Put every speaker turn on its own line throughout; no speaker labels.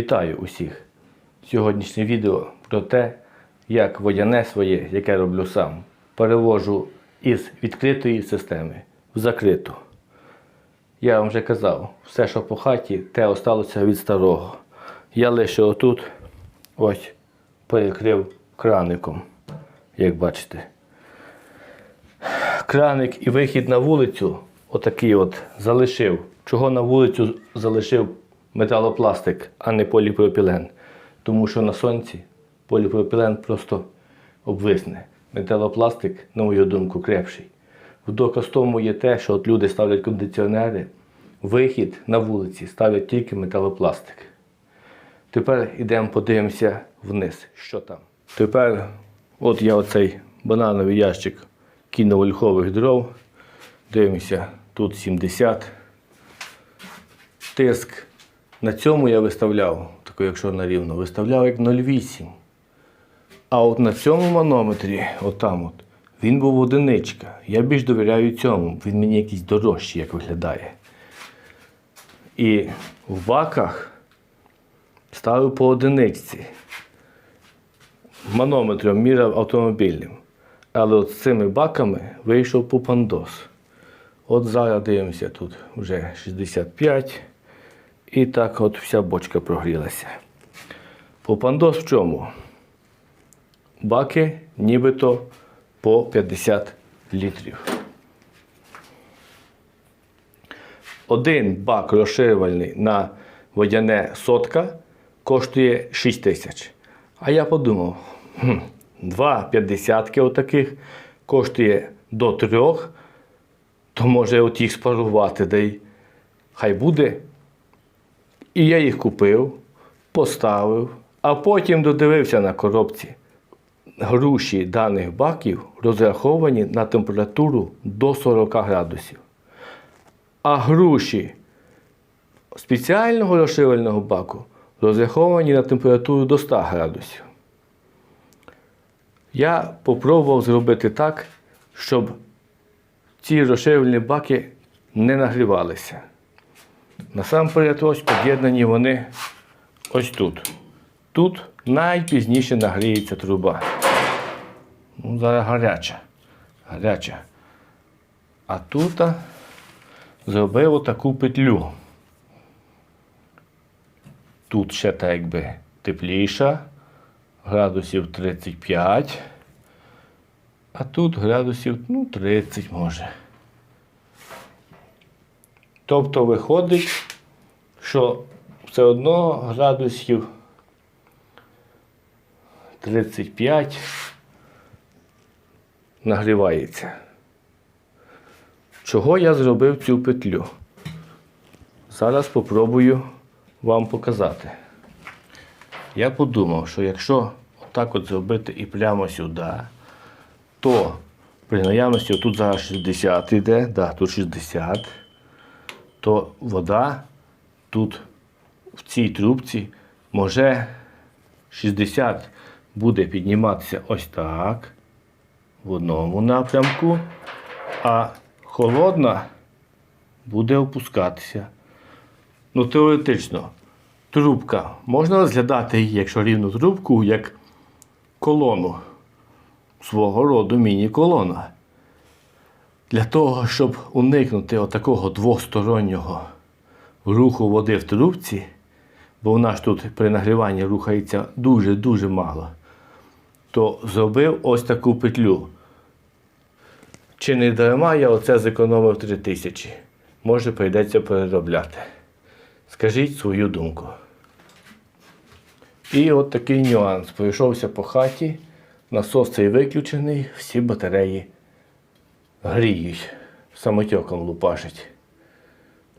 Вітаю усіх! Сьогоднішнє відео про те, як водяне своє, яке роблю сам, перевожу із відкритої системи в закриту. Я вам вже казав, все, що по хаті, те осталося від старого. Я лише отут ось перекрив краником, як бачите. Краник і вихід на вулицю отакий от залишив. Чого на вулицю залишив металопластик, а не поліпропілен? Тому що на сонці поліпропілен просто обвисне. Металопластик, на мою думку, крепший. В доказ тому є те, що от люди ставлять кондиціонери, вихід на вулиці ставлять тільки металопластик. Тепер йдемо подивимося вниз, що там. Тепер от я оцей банановий ящик кинув ольхових дров. Дивимося, тут 70. Тиск. На цьому я виставляв, тако якщо на рівно, виставляв як 0,8. А от на цьому манометрі, отам от, він був одиничка. Я більш довіряю цьому. Він мені якийсь дорожчий, як виглядає. І в баках ставив по одиничці. Манометром міряв автомобільним. Але от з цими баками вийшов по пандос. От зараз дивимося, тут вже 65. І так от вся бочка прогрілася. Попандос в чому? Баки нібито по 50 літрів. Один бак розширювальний на водяне сотка коштує 6 тисяч. А я подумав, два п'ятдесятки отаких коштує до трьох, то може от їх спарувати, да й хай буде. І я їх купив, поставив, а потім додивився на коробці. Груші даних баків розраховані на температуру до 40 градусів. А груші спеціального розширювального баку розраховані на температуру до 100 градусів. Я спробував зробити так, щоб ці розширювальні баки не нагрівалися. Насамперед, ось під'єднані вони ось тут. Тут найпізніше нагріється труба. Ну, зараз гаряча. Гаряча. А тут зробив отаку петлю. Тут ще так якби тепліша, градусів 35, а тут градусів ну, 30 може. Тобто виходить, що все одно градусів 35 нагрівається. Чого я зробив цю петлю? Зараз спробую вам показати. Я подумав, що якщо отак от зробити і прямо сюди, то при наявності тут зараз 60 йде, да, тут 60 то вода тут в цій трубці може 60 буде підніматися ось так в одному напрямку, а холодна буде опускатися. Ну, теоретично, трубка можна розглядати якщо рівну трубку, як колону свого роду міні-колона. Для того, щоб уникнути отакого двостороннього руху води в трубці, бо вона ж тут при нагріванні рухається дуже-дуже мало, то зробив ось таку петлю. Чи не дарма я оце зекономив 3 тисячі? Може прийдеться переробляти. Скажіть свою думку. І от такий нюанс. Пройшовся по хаті, насос цей виключений, всі батареї гріють, самотьоком лупашить.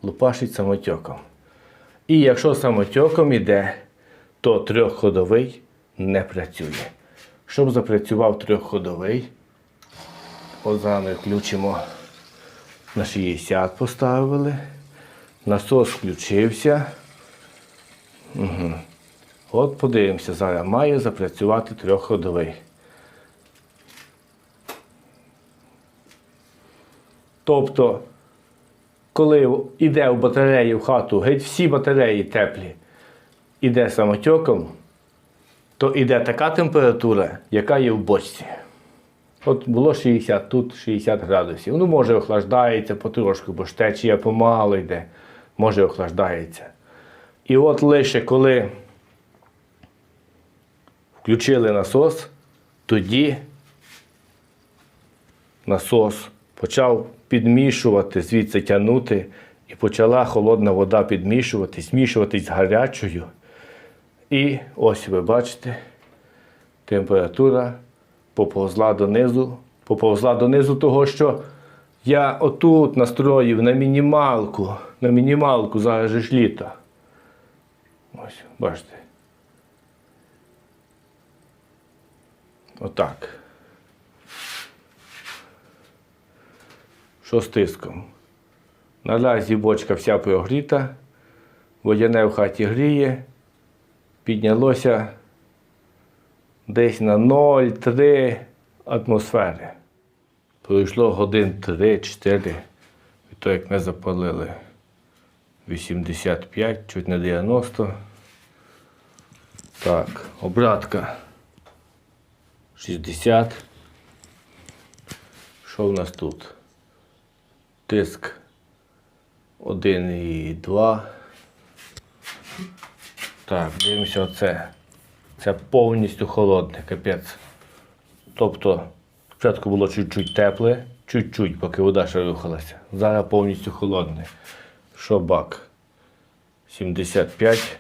Лупашить самотьоком. І якщо самотьоком іде, то трьохходовий не працює. Щоб запрацював трьохходовий, от зараз включимо на 60 поставили. Насос включився. Угу. От подивимося, зараз має запрацювати трьохходовий. Тобто, коли йде в батареї в хату, геть всі батареї теплі, іде самотьоком, то іде така температура, яка є в бочці. От було 60, тут 60 градусів. Ну, може, охлаждається потрошку, бо ж течія помало йде, може охлаждається. І от лише коли включили насос, тоді насос почав підмішувати, звідси тягнути, і почала холодна вода підмішувати, змішуватись з гарячою. І ось ви бачите, температура поповзла донизу, поповзла донизу того, що я отут настроїв на мінімалку, на мінімалку зараз ж літо. Ось, бачите. Отак. Що з тиском? Наразі бочка вся прогріта, водяне в хаті гріє, піднялося десь на 0,3 атмосфери. Пройшло годин 3-4 від того, як ми запалили 85, чуть не 90. Так, обратка 60. Що в нас тут? Тиск 1,2. Так, дивимося оце. Це повністю холодне, капець. Тобто, спочатку було чуть-чуть тепле, чуть-чуть, поки вода ще рухалася. Зараз повністю холодне. Що бак? 75,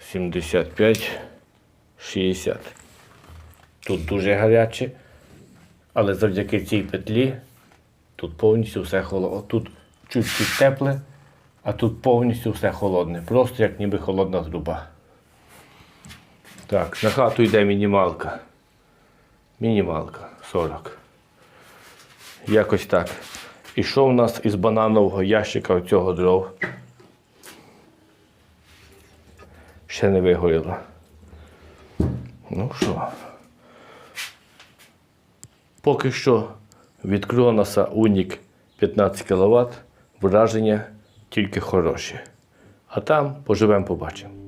75, 60. Тут дуже гаряче, але завдяки цій петлі тут повністю все холодне. Тут чуть-чуть тепле, а тут повністю все холодне. Просто як ніби холодна труба. Так, на хату йде мінімалка. Мінімалка 40. Якось так. І що в нас із бананового ящика цього дров? Ще не вигоріло. Ну що? Поки що від Кроноса Унік 15 кВт враження тільки хороші. А там поживемо, побачимо.